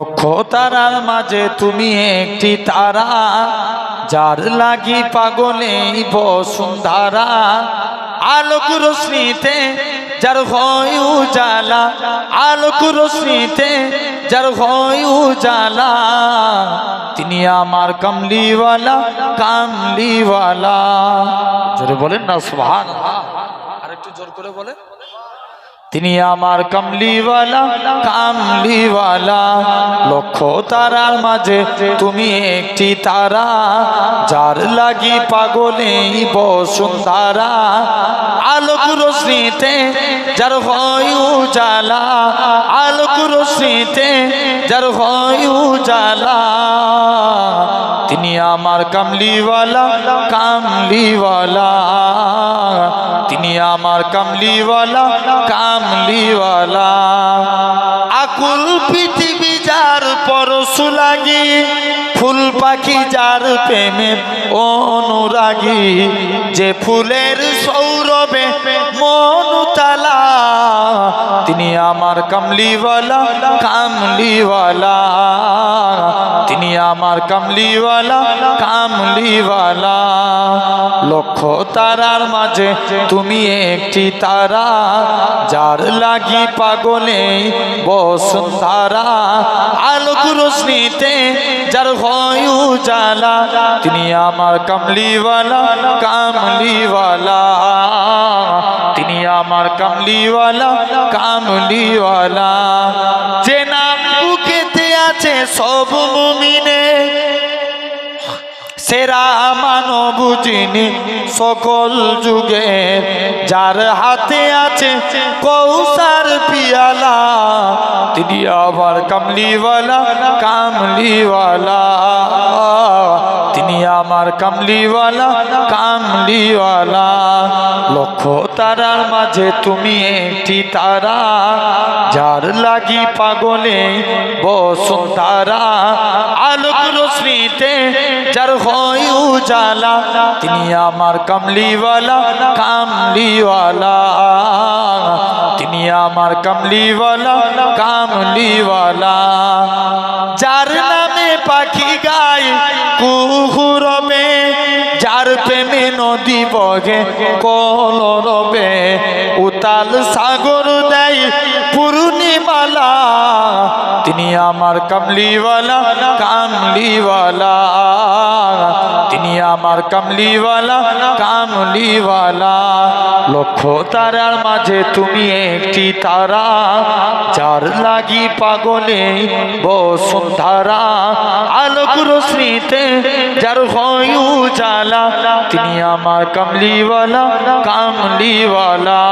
লক্ষ তারার মাঝে তুমি একটি তারা, যার লাগি পাগলে বসুন্ধারা। আলোক রশ্মিতে যার হয় উজালা, আলোক রশ্মিতে যার হয় উজালা। তিনি আমার কামলিওয়ালা কামলিওয়ালা। জোরে বলেন না সুবহান আরেকটু জোর করে বলেন। তিনি আমার কামলিওয়ালা কামলিওয়ালা। লক্ষ তারার মাঝে তুমি একটি তারা, যার লাগি পাগলে বসুন্ধারা আলোক রশ্মিতে যার হয় উজালা, আলোক রশ্মিতে যার হয় উজালা। তিনি আমার কামলিওয়ালা কামলিওয়ালা। তিনি আমার কামলিওয়ালা কামলিওয়ালা। আকুল পৃথিবী যার পরশু লাগি, ফুল পাখি যার প্রেমের অনুরাগী। যে ফুলের সৌরভে মনুতালা তিনি আমার কামলিওয়ালা কামলিওয়ালা। তিনি আমার কামলিওয়ালা কামলিওয়ালা। লক্ষ তারার মাঝে তুমি একটি তারা, যার লাগি পাগলে বসুন্ধারা আলোক রশ্মিতে যার হয় উজালা, তিনি আমার কামলিওয়ালা কামলিওয়ালা। আমার কামলিওয়ালা কামলিওয়ালা। যে নাম বুকেতে আছে সব মুমিনে, সেরা মানব যিনি সকল যুগে। যার হাতে আছে কৌসার পিয়ালা, তিনি আবার কামলিওয়ালা কামলিওয়ালা। আমার কামলিওয়ালা কামলিওয়ালা। লক্ষ তারার মাঝে তুমি একটি তারা, যার লাগি পাগলে বসুন্ধারা আলোক রশ্মিতে যার হয় উজালা, তিনি আমার কামলিওয়ালা কামলিওয়ালা। তিনি আমার কামলিওয়ালা কামলিওয়ালা। যার নামে পাখি বগে কলরবে উতাল সাগর দেয় তিনি আমার কামলিওয়ালা কামলিওয়ালা। তিনি আমার কামলিওয়ালা কামলিওয়ালা। লক্ষ তারার মাঝে তুমি একটি তারা, যার লাগি পাগলে বসুন্ধারা আলোক রশ্মিতে যার হয় উজালা, তিনি আমার কামলিওয়ালা কামলিওয়ালা।